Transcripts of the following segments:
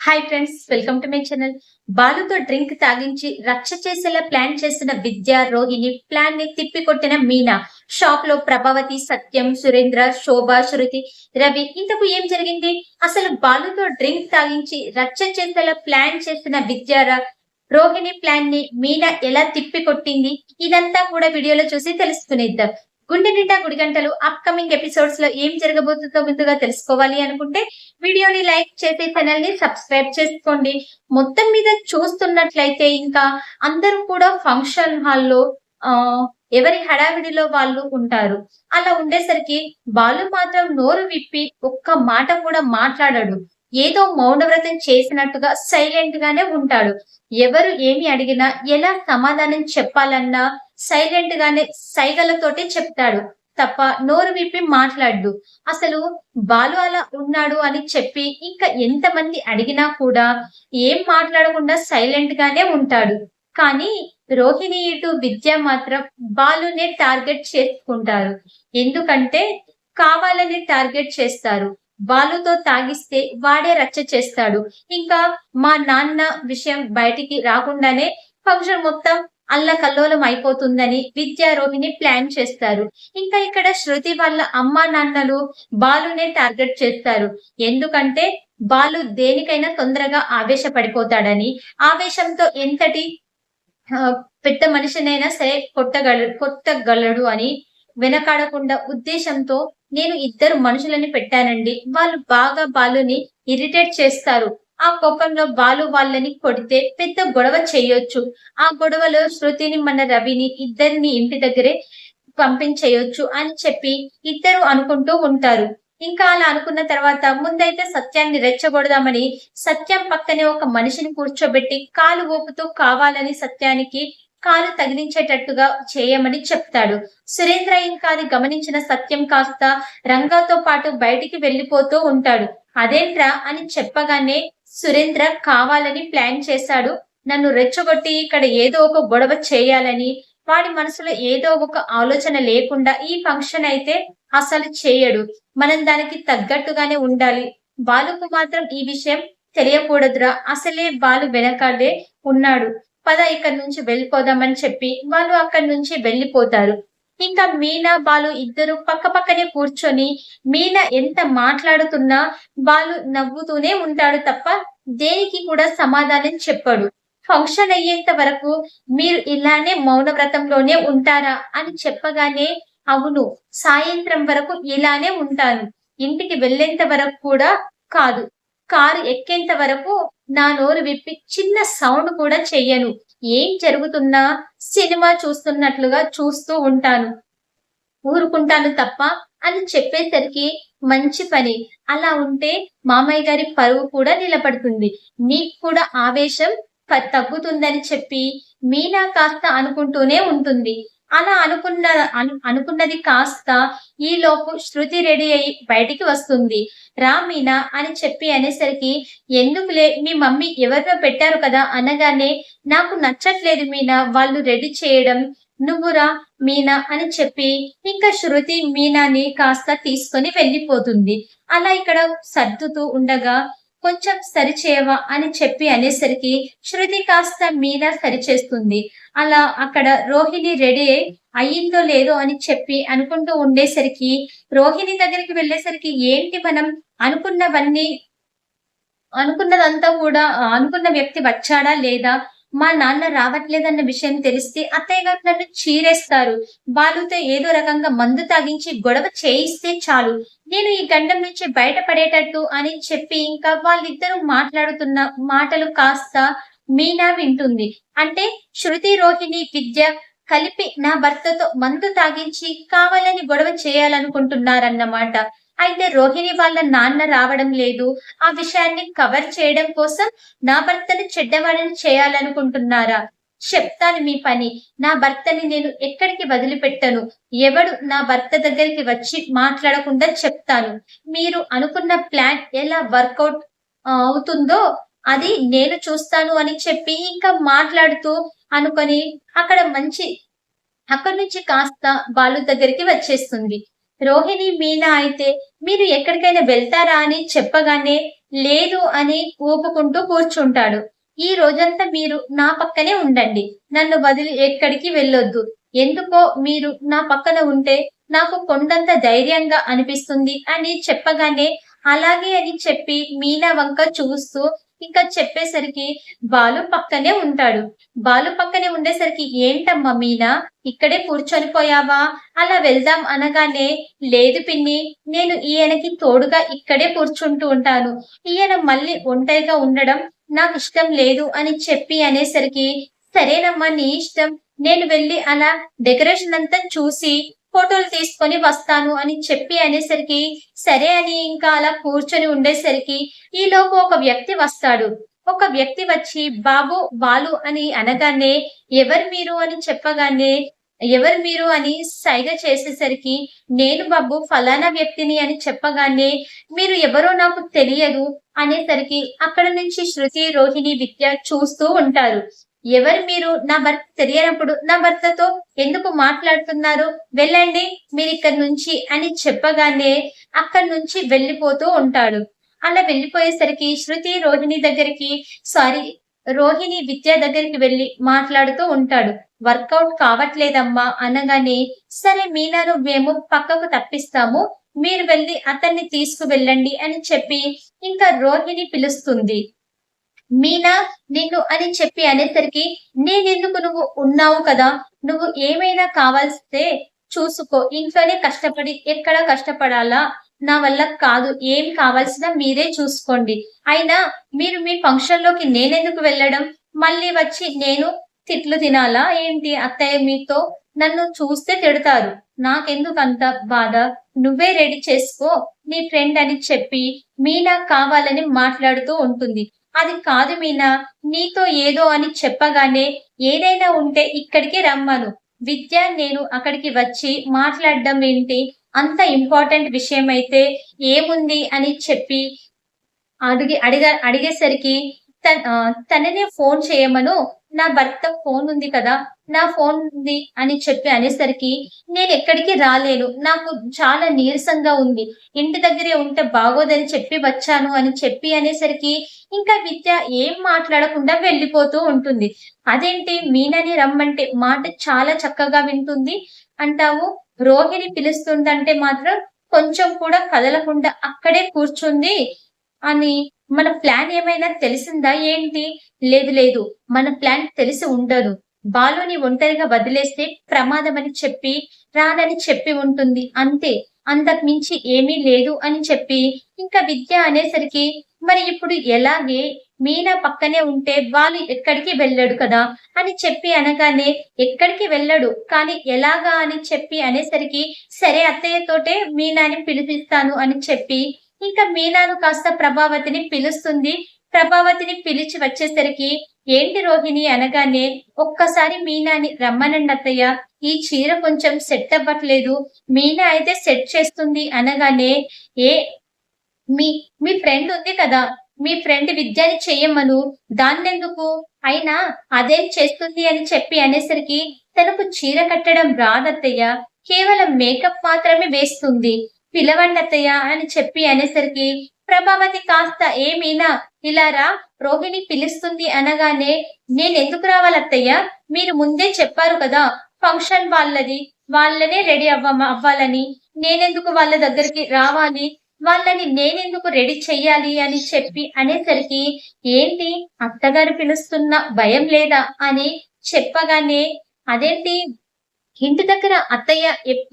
Hi friends welcome to my channel బాలుతో drink తాగించి రక్ష చేసేలా ప్లాన్ చేసిన విద్య రోహిణి ప్లాన్ని తిప్పికొట్టిన మీనా. షాప్లో ప్రభావతి సత్యం సురేంద్ర శోభ శృతి రవి ఇంతకు ఏం జరిగింది? అసలు బాలుతో డ్రింక్ తాగించి రక్ష చేసేలా ప్లాన్ చేసిన విద్యారా రోహిణి ప్లాన్ని మీనా ఎలా తిప్పికొట్టింది? ఇదంతా కూడా వీడియోలో చూసి తెలుసుకునేద్దాం. గుండె నిండా గుడి గంటలు అప్కమింగ్ ఎపిసోడ్స్లో ఏం జరగబోతుందో ముందుగా తెలుసుకోవాలి అనుకుంటే వీడియోని లైక్ చేసి ఛానల్ని సబ్స్క్రైబ్ చేసుకోండి. మొత్తం మీద చూస్తున్నట్లయితే ఇంకా అందరూ కూడా ఫంక్షన్ హాల్లో ఆ ఎవరి హడావిడిలో వాళ్ళు ఉంటారు. అలా ఉండేసరికి బాలు మాత్రం నోరు విప్పి ఒక్క మాట కూడా మాట్లాడాడు. ఏదో మౌనవ్రతం చేసినట్టుగా సైలెంట్ గానే ఉంటాడు. ఎవరు ఏమి అడిగినా ఎలా సమాధానం చెప్పాలన్నా సైలెంట్ గానే సైగలతోటి చెప్తాడు. తప్ప నోరు విప్పి మాట్లాడు అసలు బాలు అలా ఉన్నాడు అని చెప్పి ఇంకా ఎంతమంది అడిగినా కూడా ఏం మాట్లాడకుండా సైలెంట్ గానే ఉంటాడు. కానీ రోహిణి ఇటు విద్య మాత్రం బాలునే టార్గెట్ చేసుకుంటారు. ఎందుకంటే కావాలని టార్గెట్ చేస్తారు. బాలుతో తాగిస్తే వాడే రచ్చ చేస్తాడు. ఇంకా మా నాన్న విషయం బయటికి రాకుండానే ఫంక్షన్ మొత్తం అల్లకల్లోలం అయిపోతుందని విద్యారోహిణి ప్లాన్ చేస్తారు. ఇంకా ఇక్కడ శృతి వాళ్ళ అమ్మా నాన్నలు బాలునే టార్గెట్ చేస్తారు. ఎందుకంటే బాలు దేనికైనా తొందరగా ఆవేశపడిపోతాడని ఆవేశంతో ఎంతటి పెద్ద మనిషినైనా సరే కొట్టగల కొట్టగలడు అని వెనకాడకుండా ఉద్దేశంతో నేను ఇద్దరు మనుషులని పెట్టానండి. వాళ్ళు బాగా బాలుని ఇరిటేట్ చేస్తారు. ఆ కోపంలో బాలు వాళ్ళని కొడితే పెద్ద గొడవ చేయొచ్చు. ఆ గొడవలో శృతిని మన రవిని ఇద్దరిని ఇంటి దగ్గరే పంపించేయొచ్చు అని చెప్పి ఇద్దరు అనుకుంటూ ఉంటారు. ఇంకా అలా అనుకున్న తర్వాత ముందైతే సత్యాన్ని రెచ్చగొడదామని సత్యం పక్కనే ఒక మనిషిని కూర్చోబెట్టి కాలు ఊపుతూ కావాలని సత్యానికి కాలు తగిలించేటట్టుగా చేయమని చెప్తాడు. సురేంద్ర ఇంకా అది గమనించిన సత్యం కాస్త రంగాతో పాటు బయటికి వెళ్ళిపోతూ ఉంటాడు. అదేంట్రా? అని చెప్పగానే సురేంద్ర కావాలని ప్లాన్ చేశాడు. నన్ను రెచ్చగొట్టి ఇక్కడ ఏదో ఒక గొడవ చేయాలని వాడి మనసులో ఏదో ఒక ఆలోచన లేకుండా ఈ ఫంక్షన్ అయితే అసలు చేయడు. మనం దానికి తగ్గట్టుగానే ఉండాలి. బాలుకు మాత్రం ఈ విషయం తెలియకూడదురా. అసలే బాలు వెనకాలే ఉన్నాడు. పద ఇక్కడి నుంచి వెళ్ళిపోదామని చెప్పి వాళ్ళు అక్కడి నుంచి వెళ్ళిపోతారు. ఇంకా మీనా బాలు ఇద్దరు పక్క పక్కనే కూర్చొని మీనా ఎంత మాట్లాడుతున్నా బాలు నవ్వుతూనే ఉంటాడు తప్ప దేనికి కూడా సమాధానం చెప్పడు. ఫంక్షన్ అయ్యేంత వరకు మీరు ఇలానే మౌన వ్రతంలోనే ఉంటారా అని చెప్పగానే అవును సాయంత్రం వరకు ఇలానే ఉంటాను. ఇంటికి వెళ్ళేంత వరకు కూడా కాదు. కారు ఎక్కేంత వరకు నా నోరు విప్పి చిన్న సౌండ్ కూడా చెయ్యను. ఏం జరుగుతున్నా సినిమా చూస్తున్నట్లుగా చూస్తూ ఉంటాను. ఊరుకుంటాను తప్ప అని చెప్పేసరికి మంచి పని. అలా ఉంటే మామయ్య గారి పరువు కూడా నిలబడుతుంది. మీకు కూడా ఆవేశం తగ్గుతుందని చెప్పి మీనా కాస్త అనుకుంటూనే ఉంటుంది. అలా అనుకున్న అనుకున్నది కాస్త ఈ లోపు శృతి రెడీ అయి బయటికి వస్తుంది. రా మీనా అని చెప్పి అనేసరికి ఎందుకులే? మీ మమ్మీ ఎవరినో పెట్టారు కదా అనగానే నాకు నచ్చట్లేదు మీనా వాళ్ళు రెడీ చేయడం. నువ్వురా మీనా అని చెప్పి ఇంకా శృతి మీనాని కాస్త తీసుకొని వెళ్ళిపోతుంది. అలా ఇక్కడ సర్దుతూ ఉండగా కొంచెం సరిచేయవా అని చెప్పి అనేసరికి శృతి కాస్త మీద సరిచేస్తుంది. అలా అక్కడ రోహిణి రెడీ అయ్యిందో లేదో అని చెప్పి అనుకుంటూ ఉండేసరికి రోహిణి దగ్గరికి వెళ్ళేసరికి ఏంటి మనం అనుకున్నవన్నీ అనుకున్నదంతా కూడా అనుకున్న వ్యక్తి వచ్చాడా లేదా మా నాన్న రావట్లేదన్న విషయం తెలిస్తే అత్తయ్య గారు నన్ను చీరేస్తారు. బాలుతో ఏదో రకంగా మందు తాగించి గొడవ చేయిస్తే చాలు. నేను ఈ గండం నుంచి బయటపడేటట్టు అని చెప్పి ఇంకా వాళ్ళిద్దరూ మాట్లాడుతున్న మాటలు కాస్త మీనా వింటుంది. అంటే శృతి రోహిణి విద్య కలిపి నా భర్తతో మందు తాగించి కావాలని గొడవ చేయాలనుకుంటున్నారన్నమాట. అయితే రోహిణి వాళ్ళ నాన్న రావడం లేదు. ఆ విషయాన్ని కవర్ చేయడం కోసం నా భర్తను చెడ్డవాడిని చేయాలనుకుంటున్నారా? చెప్తాను మీ పని. నా భర్తని నేను ఎక్కడికి వదిలిపెట్టను? ఎవడు నా భర్త దగ్గరికి వచ్చి మాట్లాడకుండా చెప్తాను. మీరు అనుకున్న ప్లాన్ ఎలా వర్కౌట్ అవుతుందో అది నేను చూస్తాను అని చెప్పి ఇంకా మాట్లాడుతూ అనుకొని అక్కడ మంచి అక్కడి నుంచి కాస్త బాలు దగ్గరికి వచ్చేస్తుంది. రోహిణి మీనా అయితే మీరు ఎక్కడికైనా వెళ్తారా అని చెప్పగానే లేదు అని ఊపుకుంటూ కూర్చుంటాడు. ఈ రోజంతా మీరు నా పక్కనే ఉండండి. నన్ను వదిలి ఎక్కడికి వెళ్ళొద్దు. ఎందుకో మీరు నా పక్కన ఉంటే నాకు కొండంత ధైర్యంగా అనిపిస్తుంది అని చెప్పగానే అలాగే అని చెప్పి మీనా వంక చూస్తూ ఇంకా చెప్పేసరికి బాలు పక్కనే ఉంటాడు. బాలు పక్కనే ఉండేసరికి ఏంటమ్మా మీనా ఇక్కడే కూర్చొని పోయావా అలా వెళ్దాం అనగానే లేదు పిన్ని నేను ఈయనకి తోడుగా ఇక్కడే కూర్చుంటూ ఉంటాను. ఈయన మళ్ళీ ఒంటరిగా ఉండడం నాకు ఇష్టం లేదు అని చెప్పి అనేసరికి సరేనమ్మా నీ ఇష్టం. నేను వెళ్ళి అలా డెకరేషన్ అంతా చూసి ఫోటోలు తీసుకొని వస్తాను అని చెప్పి అనేసరికి సరే అని ఇంకా అలా కూర్చొని ఉండేసరికి ఈలోపు ఒక వ్యక్తి వస్తాడు. ఒక వ్యక్తి వచ్చి బాబు బాలు అని అనగానే ఎవరు మీరు అని చెప్పగానే ఎవరు మీరు అని సైగ చేసేసరికి నేను బాబు ఫలానా వ్యక్తిని అని చెప్పగానే మీరు ఎవరో నాకు తెలియదు అనేసరికి అక్కడ నుంచి శృతి రోహిణి విద్య చూస్తూ ఉంటారు. ఎవరు మీరు? నా భర్త తెలియనప్పుడు నా భర్తతో ఎందుకు మాట్లాడుతున్నారు? వెళ్ళండి మీరు ఇక్కడ నుంచి అని చెప్పగానే అక్కడి నుంచి వెళ్ళిపోతూ ఉంటాడు. అలా వెళ్ళిపోయేసరికి శృతి రోహిణి దగ్గరికి సారీ రోహిణి విద్య దగ్గరికి వెళ్ళి మాట్లాడుతూ ఉంటాడు. వర్కౌట్ కావట్లేదమ్మా అనగానే సరే మీనాను మేము పక్కకు తప్పిస్తాము మీరు వెళ్ళి అతన్ని తీసుకువెళ్ళండి అని చెప్పి ఇంకా రోహిణి పిలుస్తుంది. మీనా నిన్ను అని చెప్పి అనేసరికి నేనెందుకు నువ్వు ఉన్నావు కదా? నువ్వు ఏమైనా కావాల్స్తే చూసుకో. ఇంట్లోనే కష్టపడి ఎక్కడ కష్టపడాలా? నా వల్ల కాదు. ఏం కావాల్సిన మీరే చూసుకోండి. అయినా మీరు మీ ఫంక్షన్లోకి నేనెందుకు వెళ్ళడం? మళ్ళీ వచ్చి నేను తిట్లు తినాలా? ఏంటి? అత్తయ్య మీతో నన్ను చూస్తే తిడతారు. నాకెందుకంత అంత బాధ? నువ్వే రెడీ చేసుకో. నీ ఫ్రెండ్ అని చెప్పి మీనా కావాలని మాట్లాడుతూ ఉంటుంది. అది కాదు మీనా నీతో ఏదో అని చెప్పగానే ఏదైనా ఉంటే ఇక్కడికి రమ్మను. విద్య నేను అక్కడికి వచ్చి మాట్లాడడం ఏంటి? అంత ఇంపార్టెంట్ విషయం అయితే ఏముంది అని చెప్పి అడిగి అడిగ అడిగేసరికి తననే ఫోన్ చేయమను. నా భర్త ఫోన్ ఉంది కదా నా ఫోన్ ఉంది అని చెప్పి అనేసరికి నేను ఎక్కడికి రాలేను. నాకు చాలా నీరసంగా ఉంది. ఇంటి దగ్గరే ఉంటే బాగోదని చెప్పి వచ్చాను అని చెప్పి అనేసరికి ఇంకా విద్య ఏం మాట్లాడకుండా వెళ్ళిపోతూ ఉంటుంది. అదేంటి? మీనని రమ్మంటే మాట చాలా చక్కగా వింటుంది. అంటావు? రోహిణి పిలుస్తుందంటే మాత్రం కొంచెం కూడా కదలకుండా అక్కడే కూర్చుంది అని మన ప్లాన్ ఏమైనా తెలిసిందా ఏంటి? లేదు లేదు. మన ప్లాన్ తెలిసి ఉండదు. బాలుని ఒంటరిగా వదిలేస్తే ప్రమాదం అని చెప్పి రానని చెప్పి ఉంటుంది. అంతే. అంతకుమించి ఏమీ లేదు అని చెప్పి. ఇంకా విద్య అనేసరికి మరి ఇప్పుడు ఎలాగే? మీనా పక్కనే ఉంటే వాళ్ళు ఎక్కడికి వెళ్ళాడు కదా? అని చెప్పి అనగానే ఎక్కడికి వెళ్ళడు? కానీ ఎలాగా అని చెప్పి అనేసరికి సరే అత్తయ్యతోటే మీనాని పిలిపిస్తాను అని చెప్పి ఇంకా మీనాను కాస్త ప్రభావతిని పిలుస్తుంది. ప్రభావతిని పిలిచి వచ్చేసరికి ఏంటి రోహిణి అనగానే ఒక్కసారి మీనాని రమ్మనండి అత్తయ్య ఈ చీర కొంచెం సెట్ అవ్వట్లేదు. మీనా అయితే సెట్ చేస్తుంది అనగానే ఏ మీ మీ ఫ్రెండ్ ఉంది కదా. మీ ఫ్రెండ్ విద్యని చెయ్యమను దాన్నెందుకు? అయినా అదేం చేస్తుంది అని చెప్పి అనేసరికి తనకు చీర కట్టడం రాదత్తయ్య. కేవలం మేకప్ మాత్రమే వేస్తుంది. పిలవండి అత్తయ్య అని చెప్పి అనేసరికి ప్రభావతి కాస్త ఏమీనా ఇలా రా రోహిణి పిలుస్తుంది అనగానే నేను ఎందుకు రావాలత్తయ్య? మీరు ముందే చెప్పారు కదా ఫంక్షన్ వాళ్ళది వాళ్ళనే రెడీ అవ్వ అవ్వాలని. నేనెందుకు వాళ్ళ దగ్గరికి రావాలి? వాళ్ళని నేనెందుకు రెడీ చెయ్యాలి అని చెప్పి అనేసరికి ఏంటి అత్తగారు పిలుస్తున్న భయం లేదా అని చెప్పగానే అదేంటి? ఇంటి దగ్గర అత్తయ్య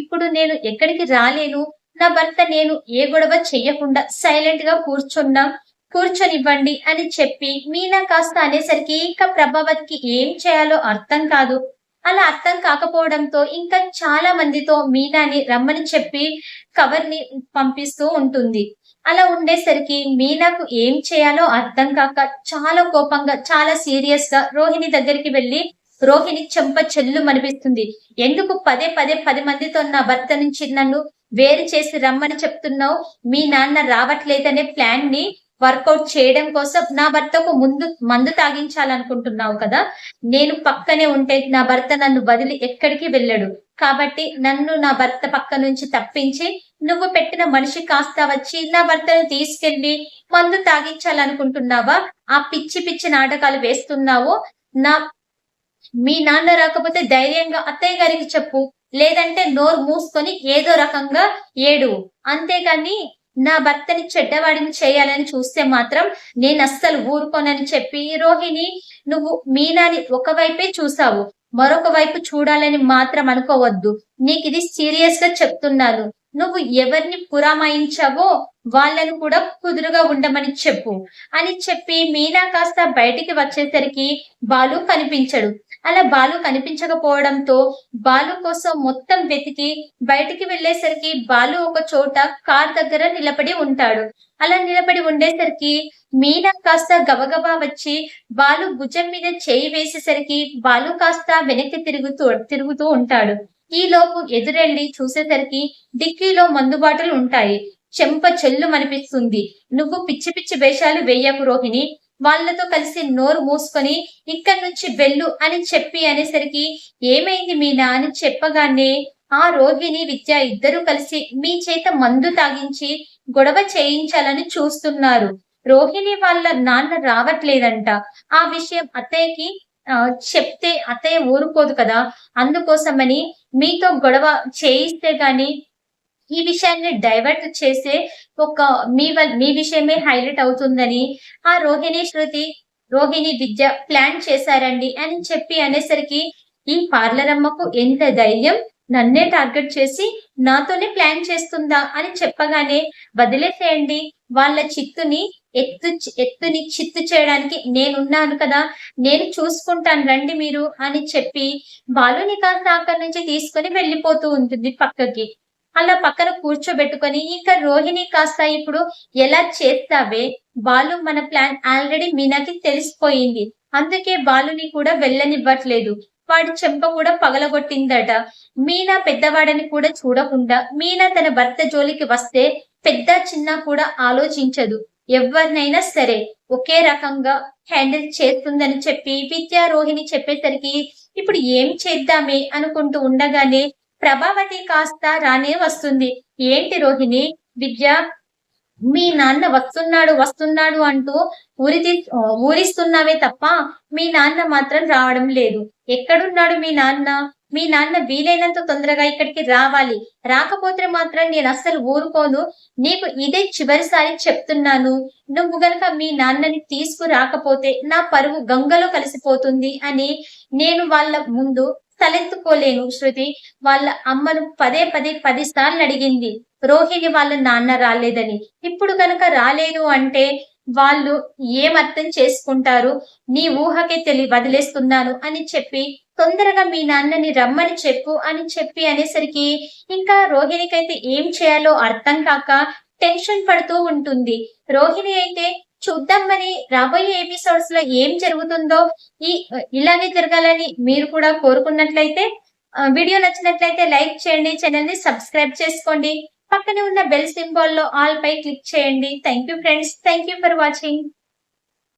ఇప్పుడు నేను ఎక్కడికి రాలేను నా భర్త నేను ఏ గొడవ చెయ్యకుండా సైలెంట్గా కూర్చున్నాం. కూర్చొనివ్వండి అని చెప్పి మీనా కాస్త అనేసరికి ఇంకా ప్రభావత్కి ఏం చేయాలో అర్థం కాదు. అలా అర్థం కాకపోవడంతో ఇంకా చాలా మందితో మీనాని రమ్మని చెప్పి కవర్ని పంపిస్తూ ఉంటుంది. అలా ఉండేసరికి మీనాకు ఏం చేయాలో అర్థం కాక చాలా కోపంగా చాలా సీరియస్గా రోహిణి దగ్గరికి వెళ్ళి రోహిణి చెంప చెల్లు అనిపిస్తుంది ఎందుకు పదే పదే పది మందితో నా భర్త నుంచి నన్ను వేరు చేసి రమ్మని చెప్తున్నావు? మీ నాన్న రావట్లేదనే ప్లాన్ని వర్కౌట్ చేయడం కోసం నా భర్తకు ముందు మందు తాగించాలనుకుంటున్నావు కదా? నేను పక్కనే ఉంటే నా భర్త నన్ను వదిలి ఎక్కడికి వెళ్ళడు. కాబట్టి నన్ను నా భర్త పక్క నుంచి తప్పించి నువ్వు పెట్టిన మనిషి కాస్త వచ్చి నా భర్తను తీసుకెళ్ళి మందు తాగించాలనుకుంటున్నావా? ఆ పిచ్చి పిచ్చి నాటకాలు వేస్తున్నావు? నా మీ నాన్న రాకపోతే ధైర్యంగా అత్తయ్య గారికి చెప్పు. లేదంటే నోరు మూసుకొని ఏదో రకంగా ఏడు. అంతేగాని నా భర్తని చెడ్డవాడిని చేయాలని చూస్తే మాత్రం నేను అస్సలు ఊరుకోనని చెప్పి రోహిణి నువ్వు మీనాని ఒకవైపే చూసావు మరొక వైపు చూడాలని మాత్రం అనుకోవద్దు. నీకు ఇది సీరియస్గా చెప్తున్నాను. నువ్వు ఎవరిని పురామాయించావో వాళ్ళను కూడా కుదురుగా ఉండమని చెప్పు. అని చెప్పి మీనా కాస్త బయటికి వచ్చేసరికి బాలు కనిపించడు. అలా బాలు కనిపించకపోవడంతో బాలు కోసం మొత్తం వెతికి బయటికి వెళ్ళేసరికి బాలు ఒక చోట కార్ దగ్గర నిలబడి ఉంటాడు. అలా నిలబడి ఉండేసరికి మీనా కాస్త గబగబా వచ్చి బాలు భుజం మీద చేయి వేసేసరికి బాలు కాస్త వెనక్కి తిరుగుతూ తిరుగుతూ ఉంటాడు. ఈ లోపు ఎదురెళ్ళి చూసేసరికి డిక్కీలో మందు బాటలు ఉంటాయి. చెంప చెల్లు అనిపిస్తుంది. నువ్వు పిచ్చి పిచ్చి వేషాలు వేయకు రోహిణి. వాళ్ళతో కలిసి నోరు మూసుకొని ఇక్కడి నుంచి వెళ్ళు అని చెప్పి అనేసరికి ఏమైంది మీనా? అని చెప్పగానే ఆ రోహిణి విద్య ఇద్దరు కలిసి మీ చేత మందు తాగించి గొడవ చేయించాలని చూస్తున్నారు. రోహిణి వాళ్ళ నాన్న రావట్లేదంట. ఆ విషయం అత్తయ్యకి ఆ, చెప్తే అత్తయ్య ఊరుకోదు కదా. అందుకోసమని మీతో గొడవ చేయిస్తే గాని ఈ విషయాన్ని డైవర్ట్ చేసే ఒక మీ మీ విషయమే హైలైట్ అవుతుందని ఆ రోహిణి శృతి రోహిణి విద్య ప్లాన్ చేశారండి అని చెప్పి అనేసరికి ఈ పార్లర్ అమ్మకు ఎంత ధైర్యం నన్నే టార్గెట్ చేసి నాతోనే ప్లాన్ చేస్తుందా అని చెప్పగానే వదిలేసేయండి. వాళ్ళ చిత్తుని ఎత్తు ఎత్తుని చిత్తు చేయడానికి నేనున్నాను కదా నేను చూసుకుంటాను రండి మీరు అని చెప్పి బాలుని కాస్త అక్కడి నుంచి తీసుకొని వెళ్ళిపోతూ ఉంటుంది పక్కకి. అలా పక్కన కూర్చోబెట్టుకొని ఇంకా రోహిణి కాస్త ఇప్పుడు ఎలా చేస్తావే? బాలు మన ప్లాన్ ఆల్రెడీ మీనాకి తెలిసిపోయింది. అందుకే బాలుని కూడా వెళ్ళనివ్వట్లేదు. వాడి చెంప కూడా పగలగొట్టిందట. మీనా పెద్దవాడని కూడా చూడకుండా మీనా తన భర్త జోలికి వస్తే పెద్ద చిన్న కూడా ఆలోచించదు. ఎవరినైనా సరే ఒకే రకంగా హ్యాండిల్ చేస్తుందని చెప్పి విద్యా రోహిణి చెప్పేసరికి ఇప్పుడు ఏం చేద్దామే అనుకుంటూ ఉండగానే ప్రభావతి కాస్త రానే వస్తుంది. ఏంటి రోహిణి? విద్య మీ నాన్న వస్తున్నాడు వస్తున్నాడు అంటూ ఊరి ఊరిస్తున్నావే తప్ప మీ నాన్న మాత్రం రావడం లేదు. ఎక్కడున్నాడు మీ నాన్న? మీ నాన్న వీలైనంత తొందరగా ఇక్కడికి రావాలి. రాకపోతే మాత్రం నేను అస్సలు ఊరుకోను. నీకు ఇదే చివరిసారి చెప్తున్నాను. నువ్వు గనక మీ నాన్నని తీసుకురాకపోతే నా పరువు గంగలో కలిసిపోతుంది అని నేను వాళ్ళ ముందు తలెత్తుకోలేను శృతి. వాళ్ళ అమ్మను పదే పదే పది సార్లు అడిగింది. రోహిణి వాళ్ళ నాన్న రాలేదని. ఇప్పుడు కనుక రాలేదు అంటే వాళ్ళు ఏం అర్థం చేసుకుంటారు? నీ ఊహకే తెలి వదిలేస్తున్నాను అని చెప్పి తొందరగా మీ నాన్నని రమ్మని చెప్పు అని చెప్పి అనేసరికి ఇంకా రోహిణికైతే ఏం చేయాలో అర్థం కాక టెన్షన్ పడుతూ ఉంటుంది. రోహిణి అయితే చూద్దాం మరి. రాబోయే ఎపిసోడ్స్లో ఏం జరుగుతుందో ఈ ఇలాగే జరగాలని మీరు కూడా కోరుకున్నట్లయితే వీడియో నచ్చినట్లయితే లైక్ చేయండి ఛానల్ని సబ్స్క్రైబ్ చేసుకోండి. పక్కనే ఉన్న బెల్ సింబాల్లో ఆల్ పై క్లిక్ చేయండి. Thank you friends. Thank you for watching.